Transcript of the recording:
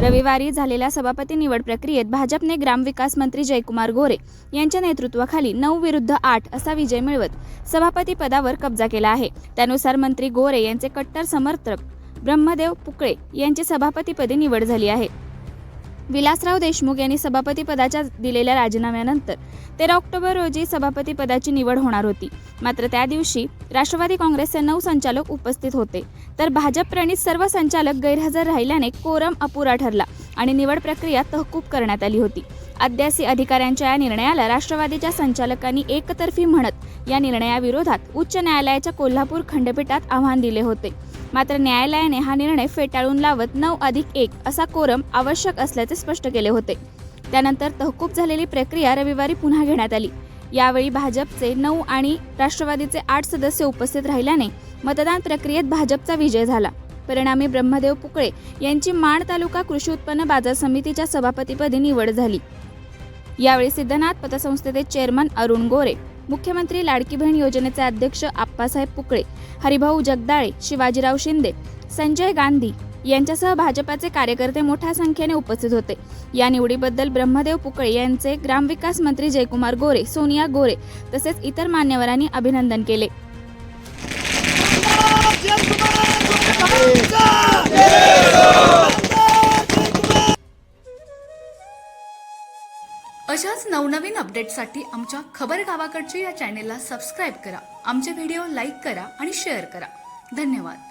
रविवारी झालेल्या सभापती निवड प्रक्रियेत भाजपने ग्रामविकास मंत्री जयकुमार गोरे यांच्या नेतृत्वाखाली नऊ विरुद्ध आठ असा विजय मिळवत सभापती पदावर कब्जा केला आहे. त्यानुसार मंत्री गोरे यांचे कट्टर समर्थक ब्रह्मदेव पुकळे यांची सभापतीपदी निवड झाली आहे. विलासराव देशमुख यांनी सभापती पदाच्या दिलेल्या राजीनाम्यानंतर तेरा ऑक्टोबर रोजी सभापती पदाची निवड होणार होती. मात्र त्या दिवशी राष्ट्रवादी काँग्रेसचे नऊ संचालक उपस्थित होते. तर भाजपप्रणीत सर्व संचालक गैरहजर राहिल्याने कोरम अपुरा ठरला आणि निवड प्रक्रिया तहकूब करण्यात आली होती. अध्यासी अधिकाऱ्यांच्या या निर्णयाला राष्ट्रवादीच्या संचालकांनी एकतर्फी म्हणत या निर्णयाविरोधात उच्च न्यायालयाच्या कोल्हापूर खंडपीठात आव्हान दिले होते. मात्र न्यायालयाने हा निर्णय फेटाळून लावत नऊ अधिक एक असा कोरम आवश्यक असल्याचे स्पष्ट केले होते. त्यानंतर तहकूब झालेली प्रक्रिया रविवारी पुन्हा घेण्यात आली. यावेळी भाजपचे नऊ आणि राष्ट्रवादीचे आठ सदस्य उपस्थित राहिल्याने मतदान प्रक्रियेत भाजपचा विजय झाला. परिणामी ब्रह्मदेव पुकळे यांची माण तालुका कृषी उत्पन्न बाजार समितीच्या सभापतीपदी निवड झाली. यावेळी सिद्धनाथ पतसंस्थेचे चेअरमन अरुण गोरे मुख्यमंत्री लाडकी बहीण योजनेचे अध्यक्ष आप्पासाहेब पुकळे हरिभाऊ जगदाळे शिवाजीराव शिंदे संजय गांधी यांच्यासह भाजपाचे कार्यकर्ते मोठ्या संख्येने उपस्थित होते. या निवडीबद्दल ब्रह्मदेव पुकळे यांचे ग्रामविकास मंत्री जयकुमार गोरे सोनिया गोरे तसेच इतर मान्यवरांनी अभिनंदन केले. अशाच नवनवीन अपडेटसाठी आमच्या खबर गावाकडच्या या चॅनेलला सबस्क्राईब करा. आमचे व्हिडिओ लाईक करा आणि शेअर करा. धन्यवाद.